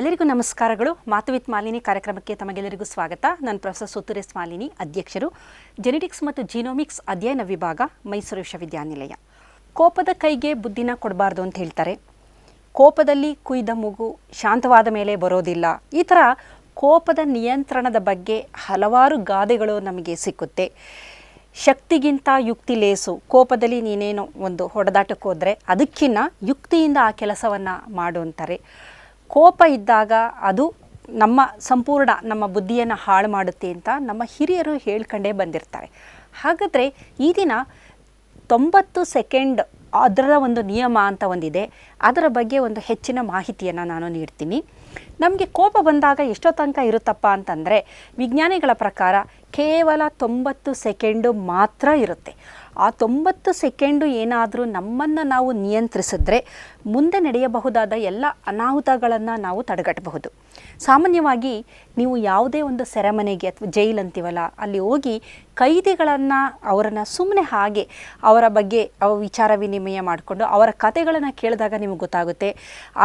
ಎಲ್ಲರಿಗೂ ನಮಸ್ಕಾರಗಳು. ಮಾತು ವಿತ್ ಮಾಲಿನಿ ಕಾರ್ಯಕ್ರಮಕ್ಕೆ ತಮಗೆಲ್ಲರಿಗೂ ಸ್ವಾಗತ. ನಾನು ಪ್ರೊಫೆಸರ್ ಸುತುರೇಶ್ ಮಾಲಿನಿ, ಅಧ್ಯಕ್ಷರು. ಜೆನೆಟಿಕ್ಸ್ ಮತ್ತು ಜೀನೋಮಿಕ್ಸ್ ಅಧ್ಯಯನ ವಿಭಾಗ, ಮೈಸೂರು ವಿಶ್ವವಿದ್ಯಾನಿಲಯ. ಕೋಪದ ಕೈಗೆ ಬುದ್ಧಿನ ಕೊಡಬಾರ್ದು ಅಂತ ಹೇಳ್ತಾರೆ. ಕೋಪದಲ್ಲಿ ಕುಯ್ದ ಮೂಗು ಶಾಂತವಾದ ಮೇಲೆ ಬರೋದಿಲ್ಲ. ಈ ಥರ ಕೋಪದ ನಿಯಂತ್ರಣದ ಬಗ್ಗೆ ಹಲವಾರು ಗಾದೆಗಳು ನಮಗೆ ಸಿಕ್ಕುತ್ತೆ. ಶಕ್ತಿಗಿಂತ ಯುಕ್ತಿ ಲೇಸು. ಕೋಪದಲ್ಲಿ ನೀನೇನು ಒಂದು ಹೊಡೆದಾಟಕ್ಕೆ ಹೋದರೆ ಅದಕ್ಕಿಂತ ಯುಕ್ತಿಯಿಂದ ಆ ಕೆಲಸವನ್ನು ಮಾಡು ಅಂತಾರೆ. ಕೋಪ ಇದ್ದಾಗ ಅದು ನಮ್ಮ ಸಂಪೂರ್ಣ ನಮ್ಮ ಬುದ್ಧಿಯನ್ನು ಹಾಳು ಮಾಡುತ್ತೆ ಅಂತ ನಮ್ಮ ಹಿರಿಯರು ಹೇಳ್ಕೊಂಡೇ ಬಂದಿರ್ತಾರೆ. ಹಾಗಾದರೆ ಈ ದಿನ ತೊಂಬತ್ತು ಸೆಕೆಂಡ್ ಅದರ ಒಂದು ನಿಯಮ ಅಂತ ಒಂದಿದೆ. ಅದರ ಬಗ್ಗೆ ಒಂದು ಹೆಚ್ಚಿನ ಮಾಹಿತಿಯನ್ನು ನಾನು ನೀಡ್ತೀನಿ. ನಮಗೆ ಕೋಪ ಬಂದಾಗ ಎಷ್ಟೋ ತನಕ ಇರುತ್ತಪ್ಪ ಅಂತಂದರೆ ವಿಜ್ಞಾನಿಗಳ ಪ್ರಕಾರ ಕೇವಲ ತೊಂಬತ್ತು ಸೆಕೆಂಡು ಮಾತ್ರ ಇರುತ್ತೆ. ಆ ತೊಂಬತ್ತು ಸೆಕೆಂಡು ಏನಾದರೂ ನಮ್ಮನ್ನು ನಾವು ನಿಯಂತ್ರಿಸಿದ್ರೆ ಮುಂದೆ ನಡೆಯಬಹುದಾದ ಎಲ್ಲ ಅನಾಹುತಗಳನ್ನು ನಾವು ತಡೆಗಟ್ಟಬಹುದು. ಸಾಮಾನ್ಯವಾಗಿ ನೀವು ಯಾವುದೇ ಒಂದು ಸೆರೆಮನೆಗೆ ಅಥವಾ ಜೈಲ್ ಅಂತೀವಲ್ಲ ಅಲ್ಲಿ ಹೋಗಿ ಕೈದಿಗಳನ್ನು, ಅವರನ್ನು ಸುಮ್ಮನೆ ಹಾಗೆ ಅವರ ಬಗ್ಗೆ ಅವ ವಿಚಾರ ವಿನಿಮಯ ಮಾಡಿಕೊಂಡು ಅವರ ಕತೆಗಳನ್ನು ಕೇಳಿದಾಗ ನಿಮಗೆ ಗೊತ್ತಾಗುತ್ತೆ.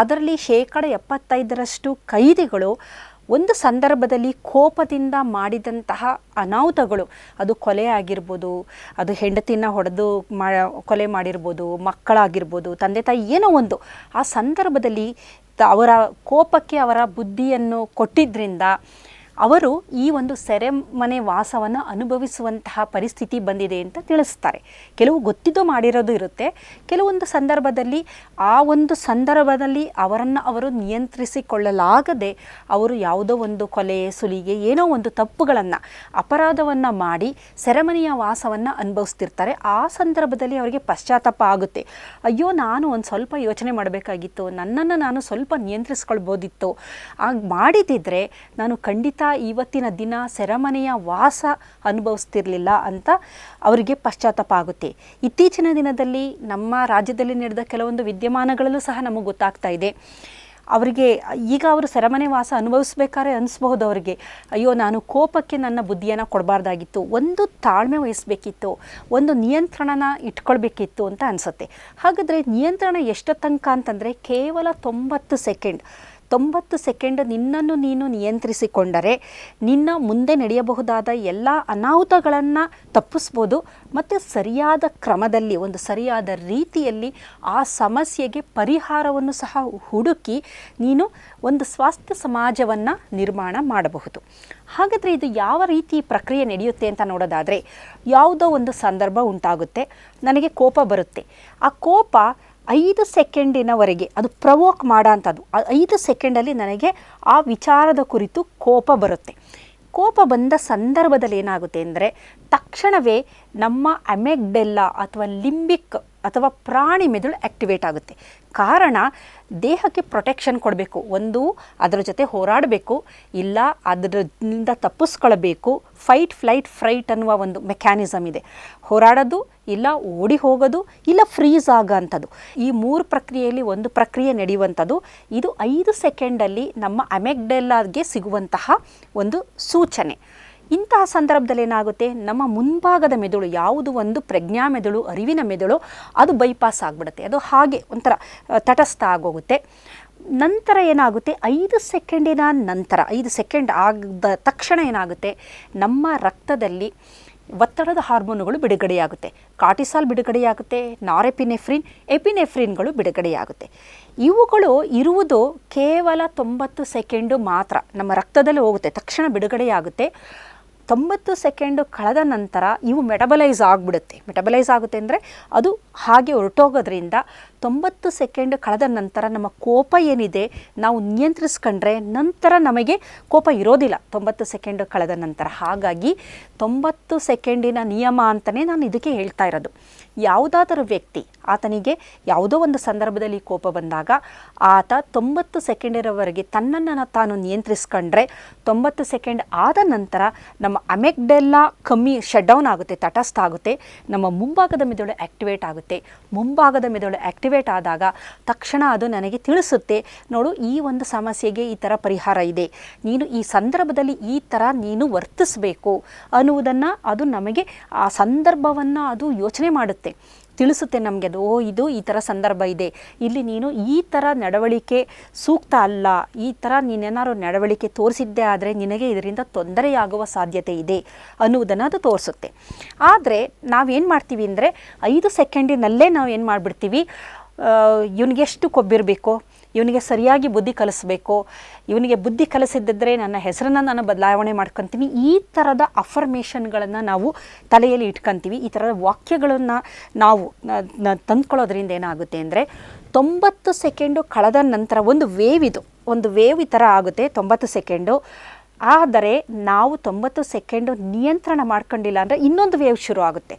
ಅದರಲ್ಲಿ ಶೇಕಡ ಎಪ್ಪತ್ತೈದರಷ್ಟು ಕೈದಿಗಳು ಒಂದು ಸಂದರ್ಭದಲ್ಲಿ ಕೋಪದಿಂದ ಮಾಡಿದಂತಹ ಅನಾಹುತಗಳು. ಅದು ಕೊಲೆ ಆಗಿರ್ಬೋದು, ಅದು ಹೆಂಡತಿನ ಹೊಡೆದು ಮಾ, ಕೊಲೆ ಮಾಡಿರ್ಬೋದು, ಮಕ್ಕಳಾಗಿರ್ಬೋದು, ತಂದೆ ತಾಯಿ ಏನೋ ಒಂದು. ಆ ಸಂದರ್ಭದಲ್ಲಿ ಅವರ ಕೋಪಕ್ಕೆ ಅವರ ಬುದ್ಧಿಯನ್ನು ಕೊಟ್ಟಿದ್ದರಿಂದ ಅವರು ಈ ಒಂದು ಸೆರೆಮನೆ ವಾಸವನ್ನು ಅನುಭವಿಸುವಂತಹ ಪರಿಸ್ಥಿತಿ ಬಂದಿದೆ ಅಂತ ತಿಳಿಸ್ತಾರೆ. ಕೆಲವು ಗೊತ್ತಿದ್ದು ಮಾಡಿರೋದು ಇರುತ್ತೆ. ಕೆಲವೊಂದು ಸಂದರ್ಭದಲ್ಲಿ ಆ ಒಂದು ಸಂದರ್ಭದಲ್ಲಿ ಅವರನ್ನು ಅವರು ನಿಯಂತ್ರಿಸಿಕೊಳ್ಳಲಾಗದೆ ಅವರು ಯಾವುದೋ ಒಂದು ಕೊಲೆ, ಸುಲಿಗೆ, ಏನೋ ಒಂದು ತಪ್ಪುಗಳನ್ನು, ಅಪರಾಧವನ್ನು ಮಾಡಿ ಸೆರೆಮನೆಯ ವಾಸವನ್ನು ಅನುಭವಿಸ್ತಿರ್ತಾರೆ. ಆ ಸಂದರ್ಭದಲ್ಲಿ ಅವರಿಗೆ ಪಶ್ಚಾತ್ತಾಪ ಆಗುತ್ತೆ. ಅಯ್ಯೋ, ನಾನು ಒಂದು ಸ್ವಲ್ಪ ಯೋಚನೆ ಮಾಡಬೇಕಾಗಿತ್ತು. ನನ್ನನ್ನು ನಾನು ಸ್ವಲ್ಪ ನಿಯಂತ್ರಿಸ್ಕೊಳ್ಬೋದಿತ್ತು. ಆಗ ಮಾಡಿದಿದ್ರೆ ನಾನು ಖಂಡಿತ ಇವತ್ತಿನ ದಿನ ಸೆರೆಮನೆಯ ವಾಸ ಅನುಭವಿಸ್ತಿರ್ಲಿಲ್ಲ ಅಂತ ಅವರಿಗೆ ಪಶ್ಚಾತ್ತಾಪ ಆಗುತ್ತೆ. ಇತ್ತೀಚಿನ ದಿನದಲ್ಲಿ ನಮ್ಮ ರಾಜ್ಯದಲ್ಲಿ ನಡೆದ ಕೆಲವೊಂದು ವಿದ್ಯಮಾನಗಳಲ್ಲೂ ಸಹ ನಮಗೆ ಗೊತ್ತಾಗ್ತಾ ಇದೆ. ಅವರಿಗೆ, ಈಗ ಅವರು ಸೆರೆಮನೆ ವಾಸ ಅನುಭವಿಸ್ಬೇಕಾದ್ರೆ ಅನಿಸ್ಬಹುದು ಅವರಿಗೆ. ಅಯ್ಯೋ, ನಾನು ಕೋಪಕ್ಕೆ ನನ್ನ ಬುದ್ಧಿಯನ್ನು ಕೊಡಬಾರ್ದಾಗಿತ್ತು. ಒಂದು ತಾಳ್ಮೆ ವಹಿಸಬೇಕಿತ್ತು. ಒಂದು ನಿಯಂತ್ರಣನ ಇಟ್ಕೊಳ್ಬೇಕಿತ್ತು ಅಂತ ಅನಿಸುತ್ತೆ. ಹಾಗಾದರೆ ನಿಯಂತ್ರಣ ಎಷ್ಟು ತನಕ ಅಂತಂದರೆ ಕೇವಲ ತೊಂಬತ್ತು ಸೆಕೆಂಡ್. ತೊಂಬತ್ತು ಸೆಕೆಂಡ್ ನಿನ್ನನ್ನು ನೀನು ನಿಯಂತ್ರಿಸಿಕೊಂಡರೆ ನಿನ್ನ ಮುಂದೆ ನಡೆಯಬಹುದಾದ ಎಲ್ಲ ಅನಾಹುತಗಳನ್ನು ತಪ್ಪಿಸ್ಬೋದು. ಮತ್ತು ಸರಿಯಾದ ಕ್ರಮದಲ್ಲಿ, ಒಂದು ಸರಿಯಾದ ರೀತಿಯಲ್ಲಿ ಆ ಸಮಸ್ಯೆಗೆ ಪರಿಹಾರವನ್ನು ಸಹ ಹುಡುಕಿ ನೀನು ಒಂದು ಸ್ವಾಸ್ಥ್ಯ ಸಮಾಜವನ್ನು ನಿರ್ಮಾಣ ಮಾಡಬಹುದು. ಹಾಗಾದರೆ ಇದು ಯಾವ ರೀತಿ ಪ್ರಕ್ರಿಯೆ ನಡೆಯುತ್ತೆ ಅಂತ ನೋಡೋದಾದರೆ, ಯಾವುದೋ ಒಂದು ಸಂದರ್ಭ ಉಂಟಾಗುತ್ತೆ. ನನಗೆ ಕೋಪ ಬರುತ್ತೆ. ಆ ಕೋಪ ಐದು ಸೆಕೆಂಡಿನವರೆಗೆ ಅದು ಪ್ರವೋಕ್ ಮಾಡೋಂಥದ್ದು ಐದು ಸೆಕೆಂಡಲ್ಲಿ ನನಗೆ ಆ ವಿಚಾರದ ಕುರಿತು ಕೋಪ ಬರುತ್ತೆ. ಕೋಪ ಬಂದ ಸಂದರ್ಭದಲ್ಲಿ ಏನಾಗುತ್ತೆ ಅಂದರೆ ತಕ್ಷಣವೇ ನಮ್ಮ ಅಮೆಗ್ಡೆಲ್ಲ ಅಥವಾ ಲಿಂಬಿಕ್ ಅಥವಾ ಪ್ರಾಣಿ ಮೆದುಳು ಆ್ಯಕ್ಟಿವೇಟ್ ಆಗುತ್ತೆ. ಕಾರಣ, ದೇಹಕ್ಕೆ ಪ್ರೊಟೆಕ್ಷನ್ ಕೊಡಬೇಕು. ಒಂದು, ಅದರ ಜೊತೆ ಹೋರಾಡಬೇಕು. ಇಲ್ಲ ಅದರಿಂದ ತಪ್ಪಿಸ್ಕೊಳ್ಬೇಕು. ಫೈಟ್ ಫ್ಲೈಟ್ ಫ್ರೈಟ್ ಅನ್ನುವ ಒಂದು ಮೆಕ್ಯಾನಿಸಮ್ ಇದೆ. ಹೋರಾಡೋದು, ಇಲ್ಲ ಓಡಿ ಹೋಗೋದು, ಇಲ್ಲ ಫ್ರೀಸ್ ಆಗೋಂಥದ್ದು. ಈ ಮೂರು ಪ್ರಕ್ರಿಯೆಯಲ್ಲಿ ಒಂದು ಪ್ರಕ್ರಿಯೆ ನಡೆಯುವಂಥದ್ದು. ಇದು ಐದು ಸೆಕೆಂಡಲ್ಲಿ ನಮ್ಮ ಅಮೆಗ್ಡೆಲ್ಲಾಗೆ ಸಿಗುವಂತಹ ಒಂದು ಸೂಚನೆ. ಇಂತಹ ಸಂದರ್ಭದಲ್ಲಿ ಏನಾಗುತ್ತೆ? ನಮ್ಮ ಮುಂಭಾಗದ ಮೆದುಳು ಯಾವುದು ಒಂದು ಪ್ರಜ್ಞಾ ಮೆದುಳು, ಅರಿವಿನ ಮೆದುಳು, ಅದು ಬೈಪಾಸ್ ಆಗಿಬಿಡುತ್ತೆ. ಅದು ಹಾಗೆ ಒಂಥರ ತಟಸ್ಥ ಆಗೋಗುತ್ತೆ. ನಂತರ ಏನಾಗುತ್ತೆ? ಐದು ಸೆಕೆಂಡಿನ ನಂತರ, ಐದು ಸೆಕೆಂಡ್ ಆಗದ ತಕ್ಷಣ ಏನಾಗುತ್ತೆ? ನಮ್ಮ ರಕ್ತದಲ್ಲಿ ಒತ್ತಡದ ಹಾರ್ಮೋನುಗಳು ಬಿಡುಗಡೆಯಾಗುತ್ತೆ. ಕಾಟಿಸಾಲ್ ಬಿಡುಗಡೆಯಾಗುತ್ತೆ, ನಾರೆಪಿನೆಫ್ರಿನ್, ಎಪಿನೆಫ್ರಿನ್ಗಳು ಬಿಡುಗಡೆಯಾಗುತ್ತೆ. ಇವುಗಳು ಇರುವುದು ಕೇವಲ ತೊಂಬತ್ತು ಸೆಕೆಂಡು ಮಾತ್ರ. ನಮ್ಮ ರಕ್ತದಲ್ಲಿ ಹೋಗುತ್ತೆ, ತಕ್ಷಣ ಬಿಡುಗಡೆಯಾಗುತ್ತೆ. ತೊಂಬತ್ತು ಸೆಕೆಂಡು ಕಳೆದ ನಂತರ ಇವು ಮೆಟಬಲೈಸ್ ಆಗಿಬಿಡುತ್ತೆ. ಮೆಟಬಲೈಸ್ ಆಗುತ್ತೆ ಅಂದರೆ ಅದು ಹಾಗೆ ಹೊರಟೋಗೋದ್ರಿಂದ ತೊಂಬತ್ತು ಸೆಕೆಂಡ್ ಕಳೆದ ನಂತರ ನಮ್ಮ ಕೋಪ ಏನಿದೆ, ನಾವು ನಿಯಂತ್ರಿಸ್ಕೊಂಡ್ರೆ ನಂತರ ನಮಗೆ ಕೋಪ ಇರೋದಿಲ್ಲ. ತೊಂಬತ್ತು ಸೆಕೆಂಡ್ ಕಳೆದ ನಂತರ. ಹಾಗಾಗಿ ತೊಂಬತ್ತು ಸೆಕೆಂಡಿನ ನಿಯಮ ಅಂತಲೇ ನಾನು ಇದಕ್ಕೆ ಹೇಳ್ತಾ ಇರೋದು. ಯಾವುದಾದರೂ ವ್ಯಕ್ತಿ ಆತನಿಗೆ ಯಾವುದೋ ಒಂದು ಸಂದರ್ಭದಲ್ಲಿ ಕೋಪ ಬಂದಾಗ ಆತ ತೊಂಬತ್ತು ಸೆಕೆಂಡಿರೋವರೆಗೆ ತನ್ನನ್ನು ತಾನು ನಿಯಂತ್ರಿಸ್ಕೊಂಡ್ರೆ ತೊಂಬತ್ತು ಸೆಕೆಂಡ್ ಆದ ನಂತರ ನಮ್ಮ ಅಮೆಗ್ಡೆಲ್ಲ ಕಮ್ಮಿ ಶಟ್ ಡೌನ್ ಆಗುತ್ತೆ, ತಟಸ್ಥ ಆಗುತ್ತೆ. ನಮ್ಮ ಮುಂಭಾಗದ ಮೆದುಳು ಆ್ಯಕ್ಟಿವೇಟ್ ಆಗುತ್ತೆ. ಮುಂಭಾಗದ ಮೆದುಳು ಆ್ಯಕ್ಟಿವೇಟ್ ಆದಾಗ ತಕ್ಷಣ ಅದು ನನಗೆ ತಿಳಿಸುತ್ತೆ, ನೋಡು ಈ ಒಂದು ಸಮಸ್ಯೆಗೆ ಈ ಥರ ಪರಿಹಾರ ಇದೆ. ನೀನು ಈ ಸಂದರ್ಭದಲ್ಲಿ ಈ ಥರ ನೀನು ವರ್ತಿಸಬೇಕು ಅನ್ನುವುದನ್ನು ಅದು ನಮಗೆ ಆ ಸಂದರ್ಭವನ್ನು ಅದು ಯೋಚನೆ ಮಾಡುತ್ತೆ. ತಿಳಿಸುತ್ತೆ ನಮಗೆ, ಅದು ಓ, ಇದು ಈ ಥರ ಸಂದರ್ಭ ಇದೆ. ಇಲ್ಲಿ ನೀನು ಈ ಥರ ನಡವಳಿಕೆ ಸೂಕ್ತ ಅಲ್ಲ, ಈ ಥರ ನೀನೇನಾದ್ರು ನಡವಳಿಕೆ ತೋರಿಸಿದ್ದೆ ಆದರೆ ನಿನಗೆ ಇದರಿಂದ ತೊಂದರೆಯಾಗುವ ಸಾಧ್ಯತೆ ಇದೆ ಅನ್ನುವುದನ್ನು ಅದು ತೋರಿಸುತ್ತೆ. ಆದರೆ ನಾವೇನು ಮಾಡ್ತೀವಿ ಅಂದರೆ ಐದು ಸೆಕೆಂಡಿನಲ್ಲೇ ನಾವು ಏನು ಮಾಡಿಬಿಡ್ತೀವಿ? ಇವನಿಗೆ ಎಷ್ಟು ಕೊಬ್ಬಿರಬೇಕು ಇವನಿಗೆ ಸರಿಯಾಗಿ ಬುದ್ಧಿ ಕಲಿಸ್ಬೇಕು, ಇವನಿಗೆ ಬುದ್ಧಿ ಕಲಿಸಿದ್ದರೆ ನನ್ನ ಹೆಸರನ್ನು ನಾನು ಬದಲಾವಣೆ ಮಾಡ್ಕೊತೀನಿ, ಈ ಥರದ ಅಫರ್ಮೇಷನ್ಗಳನ್ನು ನಾವು ತಲೆಯಲ್ಲಿ ಇಟ್ಕೊತೀವಿ, ಈ ಥರದ ವಾಕ್ಯಗಳನ್ನು ನಾವು ತಂದ್ಕೊಳ್ಳೋದ್ರಿಂದ ಏನಾಗುತ್ತೆ ಅಂದರೆ, ತೊಂಬತ್ತು ಸೆಕೆಂಡು ಕಳೆದ ನಂತರ ಒಂದು ವೇವ್ ಇದು, ಒಂದು ವೇವ್ ಈ ಥರ ಆಗುತ್ತೆ, ತೊಂಬತ್ತು ಸೆಕೆಂಡು. ಆದರೆ ನಾವು ತೊಂಬತ್ತು ಸೆಕೆಂಡು ನಿಯಂತ್ರಣ ಮಾಡ್ಕೊಂಡಿಲ್ಲ ಅಂದರೆ ಇನ್ನೊಂದು ವೇವ್ ಶುರು ಆಗುತ್ತೆ.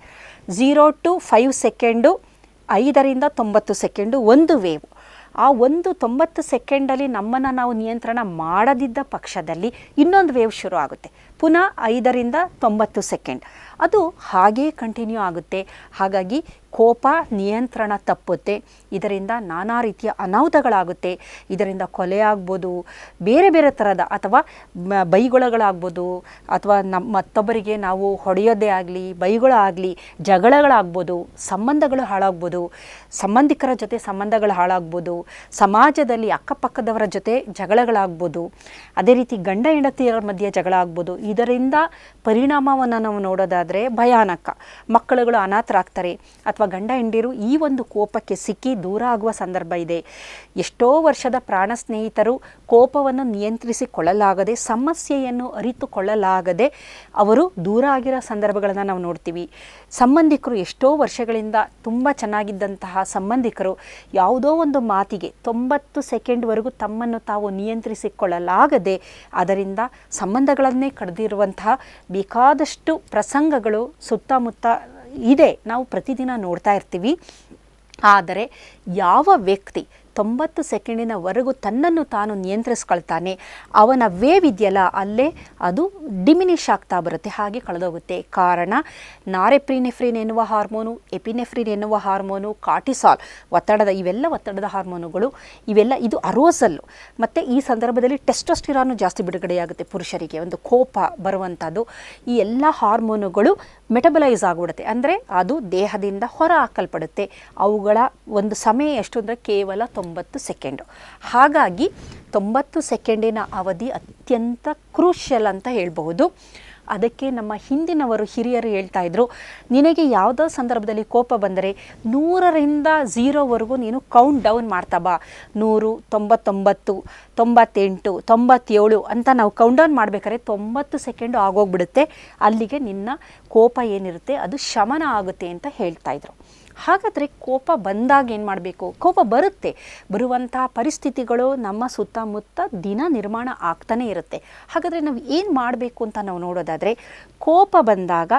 ಝೀರೋ ಟು ಫೈವ್ ಸೆಕೆಂಡು ಐದರಿಂದ ತೊಂಬತ್ತು ಸೆಕೆಂಡು ಒಂದು ವೇವ್. ಆ ಒಂದು ತೊಂಬತ್ತು ಸೆಕೆಂಡಲ್ಲಿ ನಮ್ಮನ್ನು ನಾವು ನಿಯಂತ್ರಣ ಮಾಡದಿದ್ದ ಪಕ್ಷದಲ್ಲಿ ಇನ್ನೊಂದು ವೇವ್ ಶುರು ಆಗುತ್ತೆ ಪುನಃ ಐದರಿಂದ ತೊಂಬತ್ತು ಸೆಕೆಂಡ್. ಅದು ಹಾಗೇ ಕಂಟಿನ್ಯೂ ಆಗುತ್ತೆ. ಹಾಗಾಗಿ ಕೋಪ ನಿಯಂತ್ರಣ ತಪ್ಪುತ್ತೆ. ಇದರಿಂದ ನಾನಾ ರೀತಿಯ ಅನಾಹುತಗಳಾಗುತ್ತೆ. ಇದರಿಂದ ಕೊಲೆ ಆಗ್ಬೋದು, ಬೇರೆ ಬೇರೆ ಥರದ ಅಥವಾ ಬೈಗೊಳಗಳಾಗ್ಬೋದು, ಅಥವಾ ನಮ್ಮ ಮತ್ತೊಬ್ಬರಿಗೆ ನಾವು ಹೊಡೆಯೋದೇ ಆಗಲಿ, ಬೈಗುಳಾಗಲಿ, ಜಗಳಗಳಾಗ್ಬೋದು, ಸಂಬಂಧಗಳು ಹಾಳಾಗ್ಬೋದು, ಸಂಬಂಧಿಕರ ಜೊತೆ ಸಂಬಂಧಗಳು ಹಾಳಾಗ್ಬೋದು, ಸಮಾಜದಲ್ಲಿ ಅಕ್ಕಪಕ್ಕದವರ ಜೊತೆ ಜಗಳಗಳಾಗ್ಬೋದು, ಅದೇ ರೀತಿ ಗಂಡ ಹೆಂಡತಿಯರ ಮಧ್ಯೆ ಜಗಳ ಆಗ್ಬೋದು ಇದರಿಂದ ಪರಿಣಾಮವನ್ನು ನಾವು ನೋಡೋದಾದರೆ ಭಯಾನಕ. ಮಕ್ಕಳುಗಳು ಅನಾಥರಾಗ್ತಾರೆ ಅಥವಾ ಗಂಡ ಹೆಂಡಿರು ಈ ಒಂದು ಕೋಪಕ್ಕೆ ಸಿಕ್ಕಿ ದೂರ ಆಗುವ ಸಂದರ್ಭ ಇದೆ. ಎಷ್ಟೋ ವರ್ಷದ ಪ್ರಾಣ ಸ್ನೇಹಿತರು ಕೋಪವನ್ನು ನಿಯಂತ್ರಿಸಿಕೊಳ್ಳಲಾಗದೆ, ಸಮಸ್ಯೆಯನ್ನು ಅರಿತುಕೊಳ್ಳಲಾಗದೆ ಅವರು ದೂರ ಆಗಿರೋ ಸಂದರ್ಭಗಳನ್ನು ನಾವು ನೋಡ್ತೀವಿ. ಸಂಬಂಧಿಕರು ಎಷ್ಟೋ ವರ್ಷಗಳಿಂದ ತುಂಬ ಚೆನ್ನಾಗಿದ್ದಂತಹ ಸಂಬಂಧಿಕರು ಯಾವುದೋ ಒಂದು ಮಾತಿಗೆ ತೊಂಬತ್ತು ಸೆಕೆಂಡ್ವರೆಗೂ ತಮ್ಮನ್ನು ತಾವು ನಿಯಂತ್ರಿಸಿಕೊಳ್ಳಲಾಗದೆ, ಅದರಿಂದ ಸಂಬಂಧಗಳನ್ನೇ ಕಡಿದಿರುವಂತಹ ಬೇಕಾದಷ್ಟು ಪ್ರಸಂಗಗಳು ಸುತ್ತಮುತ್ತ ಇದೆ. ನಾವು ಪ್ರತಿದಿನ ನೋಡ್ತಾ ಇರ್ತೀವಿ. ಆದರೆ ಯಾವ ವ್ಯಕ್ತಿ ತೊಂಬತ್ತು ಸೆಕೆಂಡಿನವರೆಗೂ ತನ್ನನ್ನು ತಾನು ನಿಯಂತ್ರಿಸ್ಕೊಳ್ತಾನೆ. ಅವನ ವೇವ್ ಇದೆಯಲ್ಲ ಅಲ್ಲೇ ಅದು ಡಿಮಿನಿಷ್ ಆಗ್ತಾ ಬರುತ್ತೆ, ಹಾಗೆ ಕಳೆದೋಗುತ್ತೆ. ಕಾರಣ, ನಾರೆಪ್ರಿನೆಫ್ರಿನ್ ಎನ್ನುವ ಹಾರ್ಮೋನು, ಎಪಿನೆಫ್ರಿನ್ ಎನ್ನುವ ಹಾರ್ಮೋನು ಕಾಟಿಸಾಲ್ ಒತ್ತಡದ, ಇವೆಲ್ಲ ಒತ್ತಡದ ಹಾರ್ಮೋನುಗಳು, ಇವೆಲ್ಲ ಇದು ಅರೋಸಲ್ಲು. ಮತ್ತು ಈ ಸಂದರ್ಭದಲ್ಲಿ ಟೆಸ್ಟೋಸ್ಟಿರಾನು ಜಾಸ್ತಿ ಬಿಡುಗಡೆಯಾಗುತ್ತೆ ಪುರುಷರಿಗೆ. ಒಂದು ಕೋಪ ಬರುವಂಥದ್ದು, ಈ ಎಲ್ಲ ಹಾರ್ಮೋನುಗಳು ಮೆಟಬಲೈಸ್ ಆಗಿಬಿಡುತ್ತೆ. ಅಂದರೆ ಅದು ದೇಹದಿಂದ ಹೊರ ಹಾಕಲ್ಪಡುತ್ತೆ. ಅವುಗಳ ಒಂದು ಸಮಯ ಎಷ್ಟು ಅಂದರೆ ಕೇವಲ ತೊಂಬತ್ತು ಸೆಕೆಂಡು. ಹಾಗಾಗಿ ತೊಂಬತ್ತು ಸೆಕೆಂಡಿನ ಅವಧಿ ಅತ್ಯಂತ ಕ್ರೂಷಿಯಲ್ ಅಂತ ಹೇಳಬಹುದು. ಅದಕ್ಕೆ ನಮ್ಮ ಹಿಂದಿನವರು ಹಿರಿಯರು ಹೇಳ್ತಾ ಇದ್ರು, ನಿನಗೆ ಯಾವುದೋ ಸಂದರ್ಭದಲ್ಲಿ ಕೋಪ ಬಂದರೆ ನೂರರಿಂದ ಝೀರೋವರೆಗೂ ನೀನು ಕೌಂಟ್ ಡೌನ್ ಮಾಡ್ತಾ ಬಾ. ನೂರು, ತೊಂಬತ್ತೊಂಬತ್ತು, ತೊಂಬತ್ತೆಂಟು, ತೊಂಬತ್ತೇಳು ಅಂತ ನಾವು ಕೌಂಟ್ ಡೌನ್ ಮಾಡಬೇಕಾದ್ರೆ ತೊಂಬತ್ತು ಸೆಕೆಂಡು ಆಗೋಗ್ಬಿಡುತ್ತೆ. ಅಲ್ಲಿಗೆ ನಿನ್ನ ಕೋಪ ಏನಿರುತ್ತೆ, ಅದು ಶಮನ ಆಗುತ್ತೆ ಅಂತ ಹೇಳ್ತಾ ಇದ್ರು. ಹಾಗಾದರೆ ಕೋಪ ಬಂದಾಗ ಏನು ಮಾಡಬೇಕು? ಕೋಪ ಬರುತ್ತೆ. ಬರುವಂಥ ಪರಿಸ್ಥಿತಿಗಳು ನಮ್ಮ ಸುತ್ತಮುತ್ತ ದಿನ ನಿರ್ಮಾಣ ಆಗ್ತಾನೆ ಇರುತ್ತೆ. ಹಾಗಾದರೆ ನಾವು ಏನು ಮಾಡಬೇಕು ಅಂತ ನಾವು ನೋಡೋದಾದರೆ, ಕೋಪ ಬಂದಾಗ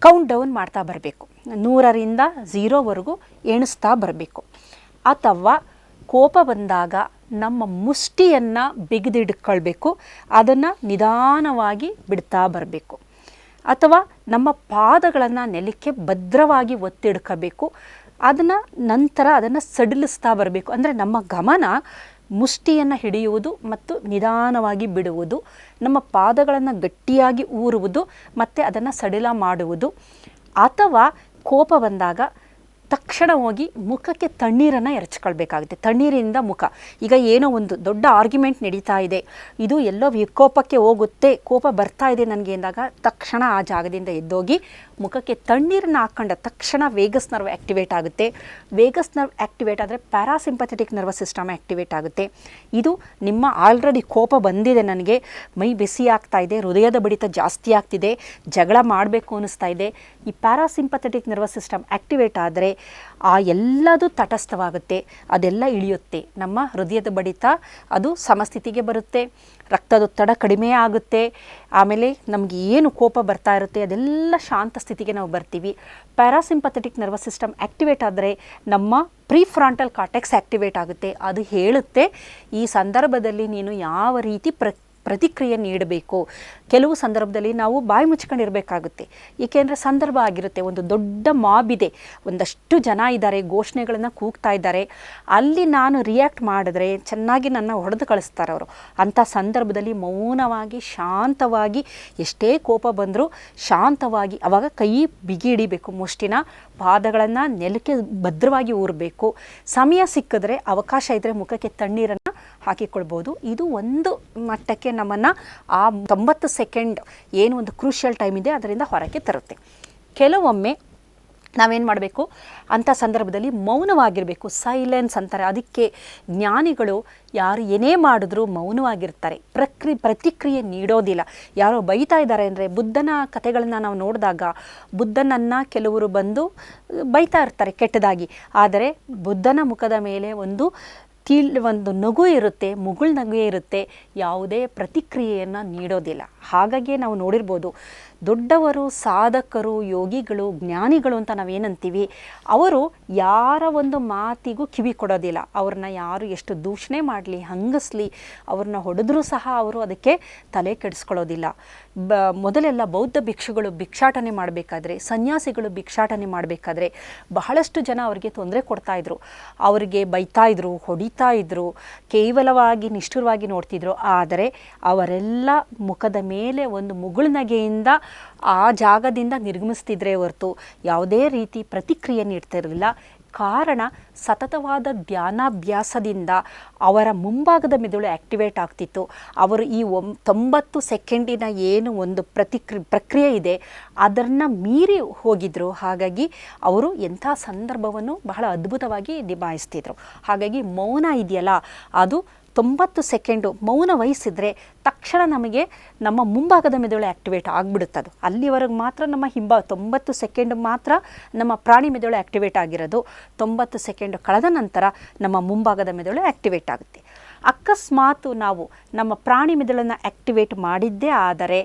ಕೌಂಟ್ ಡೌನ್ ಮಾಡ್ತಾ ಬರಬೇಕು. ನೂರರಿಂದ ಝೀರೋವರೆಗೂ ಎಣಿಸ್ತಾ ಬರಬೇಕು. ಅಥವಾ ಕೋಪ ಬಂದಾಗ ನಮ್ಮ ಮುಷ್ಟಿಯನ್ನು ಬಿಗಿದಿಡ್ಕೊಳ್ಬೇಕು. ಅದನ್ನು ನಿಧಾನವಾಗಿ ಬಿಡ್ತಾ ಬರಬೇಕು. ಅಥವಾ ನಮ್ಮ ಪಾದಗಳನ್ನು ನೆಲಕ್ಕೆ ಭದ್ರವಾಗಿ ಒತ್ತಿಡ್ಕಬೇಕು. ಅದನ್ನು ನಂತರ ಅದನ್ನು ಸಡಿಲಿಸ್ತಾ ಬರಬೇಕು. ಅಂದರೆ ನಮ್ಮ ಗಮನ ಮುಷ್ಟಿಯನ್ನು ಹಿಡಿಯುವುದು ಮತ್ತು ನಿಧಾನವಾಗಿ ಬಿಡುವುದು, ನಮ್ಮ ಪಾದಗಳನ್ನು ಗಟ್ಟಿಯಾಗಿ ಊರುವುದು, ಮತ್ತು ಅದನ್ನು ಸಡಿಲ ಮಾಡುವುದು, ಅಥವಾ ಕೋಪ ಬಂದಾಗ ತಕ್ಷಣ ಹೋಗಿ ಮುಖಕ್ಕೆ ತಣ್ಣೀರನ್ನು ಎರಚ್ಕೊಳ್ಬೇಕಾಗುತ್ತೆ. ತಣ್ಣೀರಿಂದ ಮುಖ. ಈಗ ಏನೋ ಒಂದು ದೊಡ್ಡ ಆರ್ಗ್ಯುಮೆಂಟ್ ನಡೀತಾ ಇದೆ. ಇದು ಎಲ್ಲೋ ವಿಕೋಪಕ್ಕೆ ಹೋಗುತ್ತೆ. ಕೋಪ ಬರ್ತಾ ಇದೆ ನನಗೆ ಅಂದಾಗ ತಕ್ಷಣ ಆ ಜಾಗದಿಂದ ಎದ್ದೋಗಿ ಮುಖಕ್ಕೆ ತಣ್ಣೀರನ್ನ ಹಾಕ್ಕೊಂಡ ತಕ್ಷಣ ವೇಗಸ್ ನರ್ವ್ ಆ್ಯಕ್ಟಿವೇಟ್ ಆಗುತ್ತೆ. ವೇಗಸ್ ನರ್ವ್ ಆ್ಯಕ್ಟಿವೇಟ್ ಆದರೆ ಪ್ಯಾರಾಸಿಂಪಥೆಟಿಕ್ ನರ್ವಸ್ ಸಿಸ್ಟಮ್ ಆ್ಯಕ್ಟಿವೇಟ್ ಆಗುತ್ತೆ. ಇದು ನಿಮ್ಮ ಆಲ್ರೆಡಿ ಕೋಪ ಬಂದಿದೆ ನನಗೆ. ಮೈ ಬಿಸಿ ಆಗ್ತಾ ಇದೆ. ಹೃದಯದ ಬಡಿತ ಜಾಸ್ತಿ ಆಗ್ತಿದೆ. ಜಗಳ ಮಾಡಬೇಕು ಅನ್ನಿಸ್ತಾ ಇದೆ. ಈ ಪ್ಯಾರಾಸಿಂಪಥೆಟಿಕ್ ನರ್ವಸ್ ಸಿಸ್ಟಮ್ ಆ್ಯಕ್ಟಿವೇಟ್ ಆದರೆ ಆ ಎಲ್ಲದು ತಟಸ್ಥವಾಗುತ್ತೆ, ಅದೆಲ್ಲ ಇಳಿಯುತ್ತೆ. ನಮ್ಮ ಹೃದಯದ ಬಡಿತ ಅದು ಸಮಸ್ಥಿತಿಗೆ ಬರುತ್ತೆ ರಕ್ತದೊತ್ತಡ ಕಡಿಮೆ ಆಗುತ್ತೆ, ಆಮೇಲೆ ನಮಗೆ ಏನು ಕೋಪ ಬರ್ತಾ ಇರುತ್ತೆ, ಅದೆಲ್ಲ ಶಾಂತ ಸ್ಥಿತಿಗೆ ನಾವು ಬರ್ತೀವಿ. ಪ್ಯಾರಾಸಿಂಪಥೆಟಿಕ್ ನರ್ವಸ್ ಸಿಸ್ಟಮ್ ಆ್ಯಕ್ಟಿವೇಟ್ ಆದರೆ ನಮ್ಮ ಪ್ರೀ ಫ್ರಾಂಟಲ್ ಕಾಟೆಕ್ಸ್ ಆ್ಯಕ್ಟಿವೇಟ್ ಆಗುತ್ತೆ. ಅದು ಹೇಳುತ್ತೆ, ಈ ಸಂದರ್ಭದಲ್ಲಿ ನೀನು ಯಾವ ರೀತಿ ಪ್ರ ಪ್ರತಿಕ್ರಿಯೆ ನೀಡಬೇಕು. ಕೆಲವು ಸಂದರ್ಭದಲ್ಲಿ ನಾವು ಬಾಯಿ ಮುಚ್ಕೊಂಡಿರಬೇಕಾಗುತ್ತೆ. ಏಕೆಂದರೆ ಸಂದರ್ಭ ಆಗಿರುತ್ತೆ, ಒಂದು ದೊಡ್ಡ ಮಾಬ್ ಇದೆ. ಒಂದಷ್ಟು ಜನ ಇದ್ದಾರೆ, ಘೋಷಣೆಗಳನ್ನು ಕೂಗ್ತಾ ಇದ್ದಾರೆ. ಅಲ್ಲಿ ನಾನು ರಿಯಾಕ್ಟ್ ಮಾಡಿದ್ರೆ ಚೆನ್ನಾಗಿ ನನ್ನ ಹೊಡೆದು ಕಳಿಸ್ತಾರೆ ಅವರು. ಅಂಥ ಸಂದರ್ಭದಲ್ಲಿ ಮೌನವಾಗಿ, ಶಾಂತವಾಗಿ, ಎಷ್ಟೇ ಕೋಪ ಬಂದರೂ ಶಾಂತವಾಗಿ, ಅವಾಗ ಕೈ ಬಿಗಿ ಹಿಡಿಬೇಕು ಮುಷ್ಟಿನ. ಪಾದಗಳನ್ನು ನೆಲಕ್ಕೆ ಭದ್ರವಾಗಿ ಊರಬೇಕು. ಸಮಯ ಸಿಕ್ಕಿದ್ರೆ ಅವಕಾಶ ಇದ್ದರೆ ಮುಖಕ್ಕೆ ತಣ್ಣೀರನ್ನು ಹಾಕಿಕೊಳ್ಬೋದು. ಇದು ಒಂದು ಮಟ್ಟಕ್ಕೆ ನಮ್ಮನ್ನು ಆ ತೊಂಬತ್ತು ಸೆಕೆಂಡ್ ಏನು ಒಂದು ಕ್ರೂಷಿಯಲ್ ಟೈಮ್ ಇದೆ ಅದರಿಂದ ಹೊರಗೆ ತರುತ್ತೆ. ಕೆಲವೊಮ್ಮೆ ನಾವೇನು ಮಾಡಬೇಕು? ಅಂಥ ಸಂದರ್ಭದಲ್ಲಿ ಮೌನವಾಗಿರಬೇಕು. ಸೈಲೆನ್ಸ್ ಅಂತಾರೆ. ಅದಕ್ಕೆ ಜ್ಞಾನಿಗಳು ಯಾರು ಏನೇ ಮಾಡಿದ್ರೂ ಮೌನವಾಗಿರ್ತಾರೆ. ಪ್ರಕ್ರಿ, ಪ್ರತಿಕ್ರಿಯೆ ನೀಡೋದಿಲ್ಲ. ಯಾರೋ ಬೈತಾ ಇದ್ದಾರೆ ಅಂದರೆ ಬುದ್ಧನ ಕಥೆಗಳನ್ನು ನಾವು ನೋಡಿದಾಗ ಬುದ್ಧನನ್ನು ಕೆಲವರು ಬಂದು ಬೈತಾ ಇರ್ತಾರೆ ಕೆಟ್ಟದಾಗಿ. ಆದರೆ ಬುದ್ಧನ ಮುಖದ ಮೇಲೆ ಒಂದು ಕೀಳ್ ಒಂದು ನಗು ಇರುತ್ತೆ, ಮುಗುಳ್ ನಗು ಇರುತ್ತೆ. ಯಾವುದೇ ಪ್ರತಿಕ್ರಿಯೆಯನ್ನು ನೀಡೋದಿಲ್ಲ. ಹಾಗಾಗಿ ನಾವು ನೋಡಿರ್ಬೋದು ದೊಡ್ಡವರು, ಸಾಧಕರು, ಯೋಗಿಗಳು, ಜ್ಞಾನಿಗಳು ಅಂತ ನಾವೇನಂತೀವಿ, ಅವರು ಯಾರ ಒಂದು ಮಾತಿಗೂ ಕಿವಿ ಕೊಡೋದಿಲ್ಲ. ಅವ್ರನ್ನ ಯಾರು ಎಷ್ಟು ದೂಷಣೆ ಮಾಡಲಿ, ಹಂಗಸ್ಲಿ, ಅವ್ರನ್ನ ಹೊಡೆದ್ರೂ ಸಹ ಅವರು ಅದಕ್ಕೆ ತಲೆ ಕೆಡಿಸ್ಕೊಳ್ಳೋದಿಲ್ಲ. ಬ, ಮೊದಲೆಲ್ಲ ಬೌದ್ಧ ಭಿಕ್ಷುಗಳು ಭಿಕ್ಷಾಟನೆ ಮಾಡಬೇಕಾದ್ರೆ, ಸನ್ಯಾಸಿಗಳು ಭಿಕ್ಷಾಟನೆ ಮಾಡಬೇಕಾದ್ರೆ ಬಹಳಷ್ಟು ಜನ ಅವರಿಗೆ ತೊಂದರೆ ಕೊಡ್ತಾಯಿದ್ರು ಅವರಿಗೆ ಬೈತಾ ಇದ್ರು, ಹೊಡಿತಾ ಇದ್ರು, ಕೇವಲವಾಗಿ ನಿಷ್ಠುರವಾಗಿ ನೋಡ್ತಿದ್ರು. ಆದರೆ ಅವರೆಲ್ಲ ಮುಖದ ಮೇಲೆ ಒಂದು ಮುಗುಳ್ನಗೆಯಿಂದ ಆ ಜಾಗದಿಂದ ನಿರ್ಗಮಿಸ್ತಿದ್ರೆ ಹೊರತು ಯಾವುದೇ ರೀತಿ ಪ್ರತಿಕ್ರಿಯೆ ನೀಡ್ತಾ ಇರಲಿಲ್ಲ ಕಾರಣ ಸತತವಾದ ಧ್ಯಾನಾಭ್ಯಾಸದಿಂದ ಅವರ ಮುಂಭಾಗದ ಮೆದುಳು ಆ್ಯಕ್ಟಿವೇಟ್ ಆಗ್ತಿತ್ತು. ಅವರು ಈ ಒಂ, ತೊಂಬತ್ತು ಸೆಕೆಂಡಿನ ಏನು ಒಂದು ಪ್ರತಿಕ್ರಿ, ಪ್ರಕ್ರಿಯೆ ಇದೆ, ಅದನ್ನು ಮೀರಿ ಹೋಗಿದ್ರು. ಹಾಗಾಗಿ ಅವರು ಎಂಥ ಸಂದರ್ಭವನ್ನು ಬಹಳ ಅದ್ಭುತವಾಗಿ ನಿಭಾಯಿಸ್ತಿದ್ರು. ಹಾಗಾಗಿ ಮೌನ ಇದೆಯಲ್ಲ, ಅದು ತೊಂಬತ್ತು ಸೆಕೆಂಡು ಮೌನ ವಹಿಸಿದರೆ ತಕ್ಷಣ ನಮಗೆ ನಮ್ಮ ಮುಂಭಾಗದ ಮೆದುಳು ಆ್ಯಕ್ಟಿವೇಟ್ ಅದು. ಅಲ್ಲಿವರೆಗೆ ಮಾತ್ರ ನಮ್ಮ ಹಿಂಬ ತೊಂಬತ್ತು ಸೆಕೆಂಡ್ ಮಾತ್ರ ನಮ್ಮ ಪ್ರಾಣಿ ಮೆದುಳು ಆ್ಯಕ್ಟಿವೇಟ್ ಆಗಿರೋದು. ತೊಂಬತ್ತು ಸೆಕೆಂಡ್ ಕಳೆದ ನಂತರ ನಮ್ಮ ಮುಂಭಾಗದ ಮೆದುಳು ಆ್ಯಕ್ಟಿವೇಟ್ ಆಗುತ್ತೆ. ಅಕಸ್ಮಾತು ನಾವು ನಮ್ಮ ಪ್ರಾಣಿ ಮೆದುಳನ್ನು ಆ್ಯಕ್ಟಿವೇಟ್ ಮಾಡಿದ್ದೇ ಆದರೆ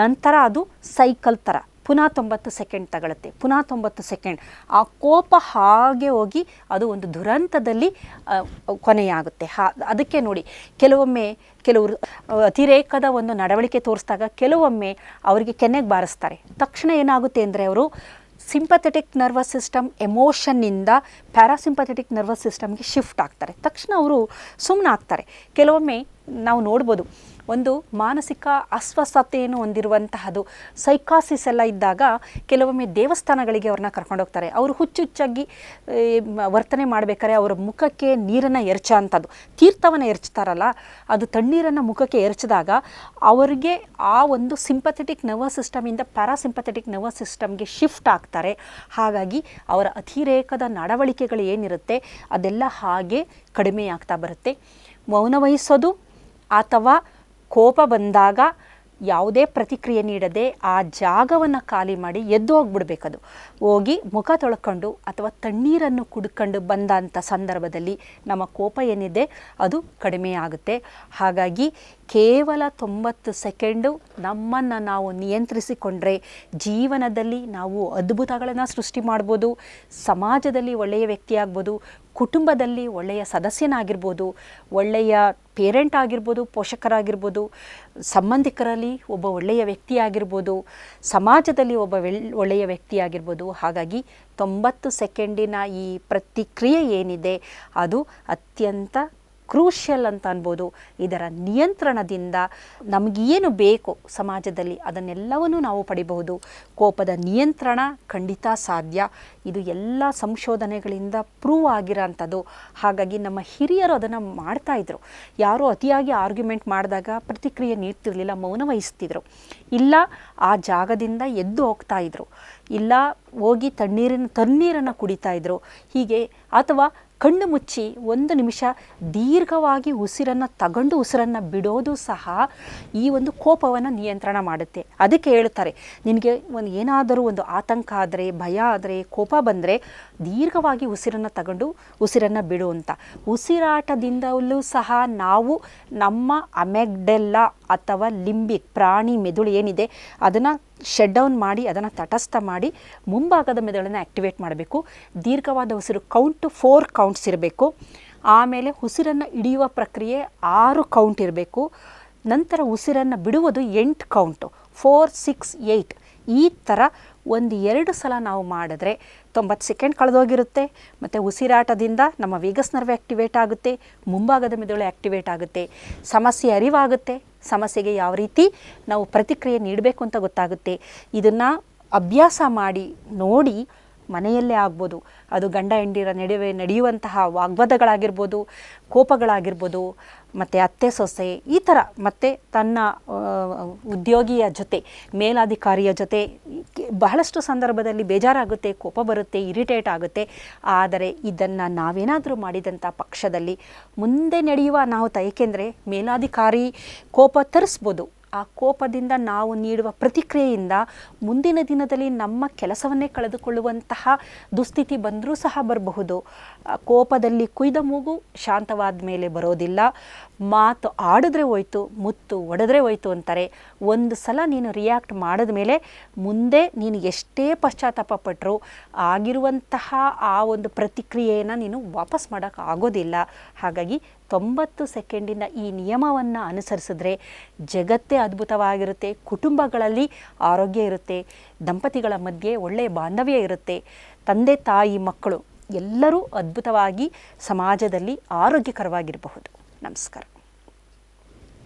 ನಂತರ ಅದು ಸೈಕಲ್ ಥರ ಪುನಃ ತೊಂಬತ್ತು ಸೆಕೆಂಡ್ ತಗೊಳುತ್ತೆ. ಪುನಃ ತೊಂಬತ್ತು ಸೆಕೆಂಡ್. ಆ ಕೋಪ ಹಾಗೆ ಹೋಗಿ ಅದು ಒಂದು ದುರಂತದಲ್ಲಿ ಕೊನೆಯಾಗುತ್ತೆ. ಹಾ, ಅದಕ್ಕೆ ನೋಡಿ, ಕೆಲವೊಮ್ಮೆ ಕೆಲವರು ಅತಿರೇಕದ ಒಂದು ನಡವಳಿಕೆ ತೋರಿಸಿದಾಗ ಕೆಲವೊಮ್ಮೆ ಅವರಿಗೆ ಕೆನ್ನೆಗೆ ಬಾರಿಸ್ತಾರೆ. ತಕ್ಷಣ ಏನಾಗುತ್ತೆ ಅಂದರೆ ಅವರು ಸಿಂಪಥೆಟಿಕ್ ನರ್ವಸ್ ಸಿಸ್ಟಮ್ ಎಮೋಷನ್ನಿಂದ ಪ್ಯಾರಾಸಿಂಪಥೆಟಿಕ್ ನರ್ವಸ್ ಸಿಸ್ಟಮ್ಗೆ ಶಿಫ್ಟ್ ಆಗ್ತಾರೆ. ತಕ್ಷಣ ಅವರು ಸುಮ್ಮನೆ ಆಗ್ತಾರೆ ಕೆಲವೊಮ್ಮೆ ನಾವು ನೋಡ್ಬೋದು ಒಂದು ಮಾನಸಿಕ ಅಸ್ವಸ್ಥತೆಯನ್ನು ಹೊಂದಿರುವಂತಹದ್ದು. ಸೈಕಾಸಿಸ್ ಎಲ್ಲ ಇದ್ದಾಗ ಕೆಲವೊಮ್ಮೆ ದೇವಸ್ಥಾನಗಳಿಗೆ ಅವ್ರನ್ನ ಕರ್ಕೊಂಡೋಗ್ತಾರೆ ಅವರು ಹುಚ್ಚುಚ್ಚಾಗಿ ವರ್ತನೆ ಮಾಡಬೇಕಾದ್ರೆ ಅವರ ಮುಖಕ್ಕೆ ನೀರನ್ನು ಎರಚೋ ಅಂಥದ್ದು ತೀರ್ಥವನ್ನು ಎರಚ್ತಾರಲ್ಲ, ಅದು ತಣ್ಣೀರನ್ನು ಮುಖಕ್ಕೆ ಎರಚಿದಾಗ ಅವರಿಗೆ ಆ ಒಂದು ಸಿಂಪಥೆಟಿಕ್ ನರ್ವಸ್ ಸಿಸ್ಟಮಿಂದ ಪ್ಯಾರಾಸಿಂಪಥೆಟಿಕ್ ನರ್ವಸ್ ಸಿಸ್ಟಮ್ಗೆ ಶಿಫ್ಟ್ ಆಗ್ತಾರೆ. ಹಾಗಾಗಿ ಅವರ ಅತಿರೇಕದ ನಡವಳಿಕೆಗಳು ಏನಿರುತ್ತೆ, ಅದೆಲ್ಲ ಹಾಗೆ ಕಡಿಮೆ ಆಗ್ತಾ ಬರುತ್ತೆ. ಮೌನ ವಹಿಸೋದು ಅಥವಾ ಕೋಪ ಬಂದಾಗ ಯಾವುದೇ ಪ್ರತಿಕ್ರಿಯೆ ನೀಡದೆ ಆ ಜಾಗವನ್ನು ಖಾಲಿ ಮಾಡಿ ಎದ್ದು ಹೋಗ್ಬಿಡ್ಬೇಕದು. ಹೋಗಿ ಮುಖ ತೊಳ್ಕೊಂಡು ಅಥವಾ ತಣ್ಣೀರನ್ನು ಕುಡ್ಕೊಂಡು ಬಂದಂಥ ಸಂದರ್ಭದಲ್ಲಿ ನಮ್ಮ ಕೋಪ ಏನಿದೆ ಅದು ಕಡಿಮೆ ಆಗುತ್ತೆ. ಹಾಗಾಗಿ ಕೇವಲ ತೊಂಬತ್ತು ಸೆಕೆಂಡು ನಮ್ಮನ್ನು ನಾವು ನಿಯಂತ್ರಿಸಿಕೊಂಡ್ರೆ ಜೀವನದಲ್ಲಿ ನಾವು ಅದ್ಭುತಗಳನ್ನು ಸೃಷ್ಟಿ ಮಾಡ್ಬೋದು, ಸಮಾಜದಲ್ಲಿ ಒಳ್ಳೆಯ ವ್ಯಕ್ತಿ ಆಗ್ಬೋದು ಕುಟುಂಬದಲ್ಲಿ ಒಳ್ಳೆಯ ಸದಸ್ಯನಾಗಿರ್ಬೋದು, ಒಳ್ಳೆಯ ಪೇರೆಂಟ್ ಆಗಿರ್ಬೋದು, ಪೋಷಕರಾಗಿರ್ಬೋದು, ಸಂಬಂಧಿಕರಲ್ಲಿ ಒಬ್ಬ ಒಳ್ಳೆಯ ವ್ಯಕ್ತಿ ಆಗಿರ್ಬೋದು ಸಮಾಜದಲ್ಲಿ ಒಬ್ಬ ಒಳ್ಳೆಯ ವ್ಯಕ್ತಿ ಆಗಿರ್ಬೋದು ಹಾಗಾಗಿ ತೊಂಬತ್ತು ಸೆಕೆಂಡಿನ ಈ ಪ್ರತಿಕ್ರಿಯೆ ಏನಿದೆ, ಅದು ಅತ್ಯಂತ ಕ್ರೂಷಿಯಲ್ ಅಂತ ಅನ್ಬೋದು. ಇದರ ನಿಯಂತ್ರಣದಿಂದ ನಮಗೇನು ಬೇಕು ಸಮಾಜದಲ್ಲಿ ಅದನ್ನೆಲ್ಲವನ್ನೂ ನಾವು ಪಡಿಬಹುದು. ಕೋಪದ ನಿಯಂತ್ರಣ ಖಂಡಿತ ಸಾಧ್ಯ. ಇದು ಎಲ್ಲ ಸಂಶೋಧನೆಗಳಿಂದ ಪ್ರೂವ್ ಆಗಿರೋಂಥದ್ದು. ಹಾಗಾಗಿ ನಮ್ಮ ಹಿರಿಯರು ಅದನ್ನು ಮಾಡ್ತಾ ಇದ್ರು. ಯಾರೋ ಅತಿಯಾಗಿ ಆರ್ಗ್ಯುಮೆಂಟ್ ಮಾಡಿದಾಗ ಪ್ರತಿಕ್ರಿಯೆ ನೀಡ್ತಿರ್ಲಿಲ್ಲ, ಮೌನ ವಹಿಸ್ತಿದ್ರು. ಇಲ್ಲ, ಆ ಜಾಗದಿಂದ ಎದ್ದು ಹೋಗ್ತಾ ಇದ್ರು. ಇಲ್ಲ, ಹೋಗಿ ತಣ್ಣೀರಿನ, ತಣ್ಣೀರನ್ನು ಕುಡಿತಾ ಇದ್ರು. ಹೀಗೆ ಅಥವಾ ಕಣ್ಣು ಮುಚ್ಚಿ ಒಂದು ನಿಮಿಷ ದೀರ್ಘವಾಗಿ ಉಸಿರನ್ನು ತಗೊಂಡು ಉಸಿರನ್ನು ಬಿಡೋದು ಸಹ ಈ ಒಂದು ಕೋಪವನ್ನು ನಿಯಂತ್ರಣ ಮಾಡುತ್ತೆ. ಅದಕ್ಕೆ ಹೇಳ್ತಾರೆ, ನಿನಗೆ ಒಂದು ಏನಾದರೂ ಒಂದು ಆತಂಕ ಆದರೆ, ಭಯ ಆದರೆ, ಕೋಪ ಬಂದರೆ ದೀರ್ಘವಾಗಿ ಉಸಿರನ್ನು ತಗೊಂಡು ಉಸಿರನ್ನು ಬಿಡು ಅಂತ. ಉಸಿರಾಟದಿಂದಲೂ ಸಹ ನಾವು ನಮ್ಮ ಅಮೆಗ್ಡೆಲ್ಲ ಅಥವಾ ಲಿಂಬಿಕ್ ಪ್ರಾಣಿ, ಮೆದುಳು ಏನಿದೆ, ಅದನ್ನು ಶಟ್ ಡೌನ್ ಮಾಡಿ, ಅದನ್ನು ತಟಸ್ಥ ಮಾಡಿ ಮುಂಭಾಗದ ಮೆದುಳನ್ನು ಆ್ಯಕ್ಟಿವೇಟ್ ಮಾಡಬೇಕು. ದೀರ್ಘವಾದ ಉಸಿರು ಕೌಂಟ್ ಫೋರ್ ಕೌಂಟ್ಸ್ ಇರಬೇಕು. ಆಮೇಲೆ ಉಸಿರನ್ನು ಹಿಡಿಯುವ ಪ್ರಕ್ರಿಯೆ ಆರು ಕೌಂಟ್ ಇರಬೇಕು. ನಂತರ ಉಸಿರನ್ನು ಬಿಡುವುದು ಎಂಟು ಕೌಂಟು ಫೋರ್ ಸಿಕ್ಸ್ ಏಯ್ಟ್ ಈ ಥರ ಒಂದು ಎರಡು ಸಲ ನಾವು ಮಾಡಿದ್ರೆ ತೊಂಬತ್ತು ಸೆಕೆಂಡ್ ಕಳೆದೋಗಿರುತ್ತೆ. ಮತ್ತು ಉಸಿರಾಟದಿಂದ ನಮ್ಮ ವೇಗಸ್ ನರ್ವೆ ಆ್ಯಕ್ಟಿವೇಟ್ ಆಗುತ್ತೆ, ಮುಂಭಾಗದ ಮೆದುಳು ಆ್ಯಕ್ಟಿವೇಟ್ ಆಗುತ್ತೆ. ಸಮಸ್ಯೆ ಅರಿವಾಗುತ್ತೆ, ಸಮಸ್ಯೆಗೆ ಯಾವ ರೀತಿ ನಾವು ಪ್ರತಿಕ್ರಿಯೆ ನೀಡಬೇಕು ಅಂತ ಗೊತ್ತಾಗುತ್ತೆ. ಇದನ್ನು ಅಭ್ಯಾಸ ಮಾಡಿ, ನೋಡಿ ಮನೆಯಲ್ಲೇ ಆಗ್ಬೋದು. ಅದು ಗಂಡ ಹೆಂಡಿರ ನಡುವೆ ನಡೆಯುವಂತಹ ವಾಗ್ವಾದಗಳಾಗಿರ್ಬೋದು, ಕೋಪಗಳಾಗಿರ್ಬೋದು, ಮತ್ತು ಅತ್ತೆ ಸೊಸೆ ಈ ಥರ ಮತ್ತು ತನ್ನ ಉದ್ಯೋಗಿಯ ಜೊತೆ, ಮೇಲಾಧಿಕಾರಿಯ ಜೊತೆ ಬಹಳಷ್ಟು ಸಂದರ್ಭದಲ್ಲಿ ಬೇಜಾರಾಗುತ್ತೆ, ಕೋಪ ಬರುತ್ತೆ ಇರಿಟೇಟ್ ಆಗುತ್ತೆ. ಆದರೆ ಇದನ್ನು ನಾವೇನಾದರೂ ಮಾಡಿದಂಥ ಪಕ್ಷದಲ್ಲಿ ಮುಂದೆ ನಡೆಯುವ ನಾವು ಏಕೆಂದರೆ ಮೇಲಾಧಿಕಾರಿ ಕೋಪ ತರಿಸ್ಬೋದು. ಆ ಕೋಪದಿಂದ ನಾವು ನೀಡುವ ಪ್ರತಿಕ್ರಿಯೆಯಿಂದ ಮುಂದಿನ ದಿನದಲ್ಲಿ ನಮ್ಮ ಕೆಲಸವನ್ನೇ ಕಳೆದುಕೊಳ್ಳುವಂತಹ ದುಸ್ಥಿತಿ ಬಂದರೂ ಸಹ ಬರಬಹುದು. ಕೋಪದಲ್ಲಿ ಕುಯ್ದ ಮೂಗು ಶಾಂತವಾದ ಮೇಲೆ ಬರೋದಿಲ್ಲ. ಮಾತು ಆಡಿದ್ರೆ ಹೋಯ್ತು, ಮುತ್ತು ಒಡೆದ್ರೆ ಹೋಯ್ತು ಅಂತಾರೆ. ಒಂದು ಸಲ ನೀನು ರಿಯಾಕ್ಟ್ ಮಾಡಿದ ಮೇಲೆ ಮುಂದೆ ನೀನು ಎಷ್ಟೇ ಪಶ್ಚಾತ್ತಾಪ ಪಟ್ಟರು ಆಗಿರುವಂತಹ ಆ ಒಂದು ಪ್ರತಿಕ್ರಿಯೆಯನ್ನು ನೀನು ವಾಪಸ್ ಮಾಡೋಕ್ಕೆ ಆಗೋದಿಲ್ಲ. ಹಾಗಾಗಿ ತೊಂಬತ್ತು ಸೆಕೆಂಡಿನ ಈ ನಿಯಮವನ್ನು ಅನುಸರಿಸಿದ್ರೆ ಜಗತ್ತೇ ಅದ್ಭುತವಾಗಿರುತ್ತೆ, ಕುಟುಂಬಗಳಲ್ಲಿ ಆರೋಗ್ಯ ಇರುತ್ತೆ, ದಂಪತಿಗಳ ಮಧ್ಯೆ ಒಳ್ಳೆಯ ಬಾಂಧವ್ಯ ಇರುತ್ತೆ, ತಂದೆ, ತಾಯಿ, ಮಕ್ಕಳು ಎಲ್ಲರೂ ಅದ್ಭುತವಾಗಿ ಸಮಾಜದಲ್ಲಿ ಆರೋಗ್ಯಕರವಾಗಿರಬಹುದು. ನಮಸ್ಕಾರ.